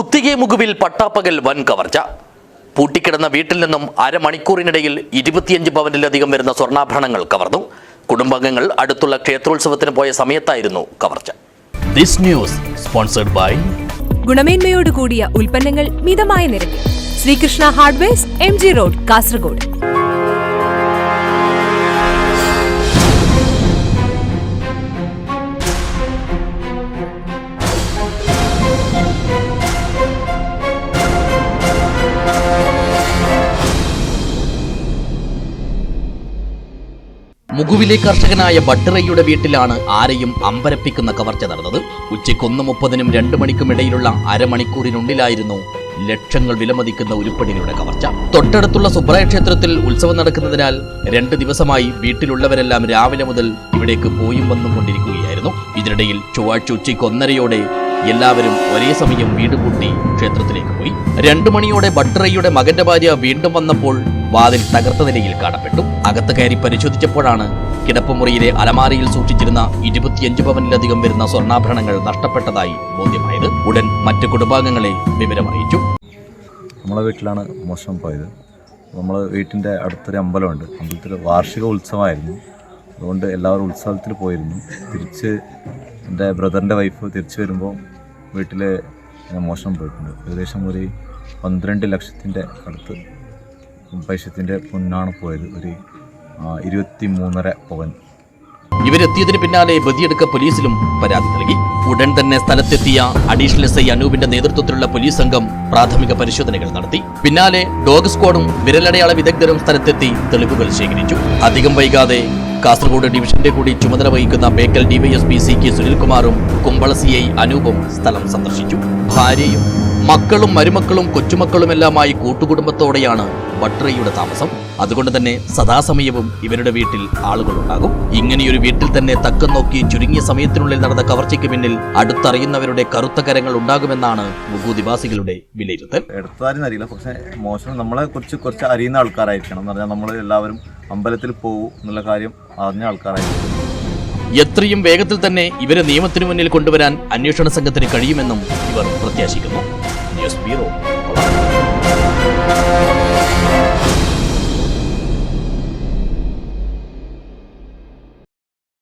കുത്തികെ മുകുവിൽ പട്ടാപ്പകൽ വൻ കവർച്ച. പൂട്ടിക്കിടന്ന വീട്ടിൽ നിന്നും അരമണിക്കൂറിനിടയിൽ ഇരുപത്തിയഞ്ച് പവനിലധികം വരുന്ന സ്വർണാഭരണങ്ങൾ കവർന്നു. കുടുംബാംഗങ്ങൾ അടുത്തുള്ള ക്ഷേത്രോത്സവത്തിന് പോയ സമയത്തായിരുന്നു കവർച്ച. ദിസ് ന്യൂസ് സ്പോൺസർഡ് ബൈ ഗുണമേന്മയോട് കൂടിയ ഉൽപ്പന്നങ്ങൾ മിതമായ നിരക്കിൽ. Sreekrishna hardware M G road Kasaragod. മുകുവിലെ കർഷകനായ ബട്ടറയ്യുടെ വീട്ടിലാണ് ആരെയും അമ്പരപ്പിക്കുന്ന കവർച്ച നടന്നത്. ഉച്ചയ്ക്ക് ഒന്ന് മുപ്പതിനും രണ്ട് മണിക്കും ഇടയിലുള്ള അരമണിക്കൂറിനുള്ളിലായിരുന്നു ലക്ഷങ്ങൾ വിലമതിക്കുന്ന ഉരുപ്പടികളുടെ കവർച്ച. തൊട്ടടുത്തുള്ള സുബ്രായ ക്ഷേത്രത്തിൽ ഉത്സവം നടക്കുന്നതിനാൽ രണ്ട് ദിവസമായി വീട്ടിലുള്ളവരെല്ലാം രാവിലെ മുതൽ ഇവിടേക്ക് പോയും വന്നും കൊണ്ടിരിക്കുകയായിരുന്നു. ഇതിനിടയിൽ ചൊവ്വാഴ്ച ഉച്ചയ്ക്ക് ഒന്നരയോടെ എല്ലാവരും ഒരേ സമയം വീട് പൂട്ടി ക്ഷേത്രത്തിലേക്ക് പോയി. രണ്ടു മണിയോടെ ഭട്ടറയ്യുടെ മകന്റെ ഭാര്യ വീണ്ടും വന്നപ്പോൾ വാതിൽ തകർത്ത നിലയിൽ കാണപ്പെട്ടു. അകത്ത് കയറി പരിശോധിച്ചപ്പോഴാണ് കിടപ്പുമുറിയിലെ അലമാരയിൽ സൂക്ഷിച്ചിരുന്ന ഇരുപത്തിയഞ്ച് പവനിലധികം വരുന്ന സ്വർണാഭരണങ്ങൾ നഷ്ടപ്പെട്ടതായി ബോധ്യമായത്. ഉടൻ മറ്റ് കുടുംബാംഗങ്ങളെ വിവരമറിയിച്ചു. നമ്മളെ വീട്ടിലാണ് മോശം പോയത്. നമ്മൾ വീട്ടിന്റെ അടുത്തൊരു അമ്പലമുണ്ട്. അമ്പലത്തിൽ വാർഷിക ഉത്സവമായിരുന്നു. അതുകൊണ്ട് എല്ലാവരും ഉത്സവത്തിൽ പോയിരുന്നു. തിരിച്ച് എന്റെ ബ്രദറിന്റെ വൈഫ് തിരിച്ചു വരുമ്പോൾ വീട്ടിൽ മോശം പോയിട്ടുണ്ട്. ഏകദേശം ഒരു പന്ത്രണ്ട് ലക്ഷത്തിന്റെ അടുത്ത് പൈസത്തിന്റെ പൊന്നാണ് പോയത്. ഒരു ഇരുപത്തി മൂന്നര പവൻ. ഇവരെത്തിയതിന് പിന്നാലെ ബദിയെടുക്ക പോലീസിലും പരാതി നൽകി. ഉടൻ തന്നെ സ്ഥലത്തെത്തിയ അഡീഷണൽ എസ് ഐ അനൂപിന്റെ നേതൃത്വത്തിലുള്ള പോലീസ് സംഘം പ്രാഥമിക പരിശോധനകൾ നടത്തി. പിന്നാലെ ഡോഗ് സ്ക്വാഡും വിരലടയാള വിദഗ്ധരും സ്ഥലത്തെത്തി തെളിവുകൾ ശേഖരിച്ചു. അധികം വൈകാതെ കാസർഗോഡ് ഡിവിഷന്റെ കൂടി ചുമതല വഹിക്കുന്ന ബേക്കൽ ഡിവൈഎസ്പി സി കെ സുനിൽകുമാറും കുമ്പള സി ഐ അനൂപും സ്ഥലം സന്ദർശിച്ചു. ഭാര്യയും മക്കളും മരുമക്കളും കൊച്ചുമക്കളുമെല്ലാമായി കൂട്ടുകുടുംബത്തോടെയാണ് ബട്രയുടെ താമസം. അതുകൊണ്ട് തന്നെ സദാസമയവും ഇവരുടെ വീട്ടിൽ ആളുകളുണ്ടാകും. ഇങ്ങനെയൊരു വീട്ടിൽ തന്നെ തക്കം നോക്കി ചുരുങ്ങിയ സമയത്തിനുള്ളിൽ നടന്ന കവർച്ചയ്ക്ക് പിന്നിൽ അടുത്തറിയുന്നവരുടെ കറുത്ത കരങ്ങൾ ഉണ്ടാകുമെന്നാണ് മുഗുദിവാസികളുടെ വിലയിരുത്തൽ. എടുത്താരും അറിയില്ല. പക്ഷേ മോശം നമ്മളെ കുറിച്ച് കുറച്ച് അറിയുന്ന ആൾക്കാരായിരിക്കണം എന്ന് പറഞ്ഞാൽ നമ്മൾ എല്ലാവരും അമ്പലത്തിൽ പോകും എന്നുള്ള കാര്യം അറിഞ്ഞ ആൾക്കാരായിരിക്കും എത്രയും വേഗത്തിൽ തന്നെ ഇവരെ നിയമത്തിനു മുന്നിൽ കൊണ്ടുവരാൻ അന്വേഷണ സംഘത്തിന് കഴിയുമെന്നും ഇവർ പ്രത്യാശിക്കുന്നു. Ньюс Бирл.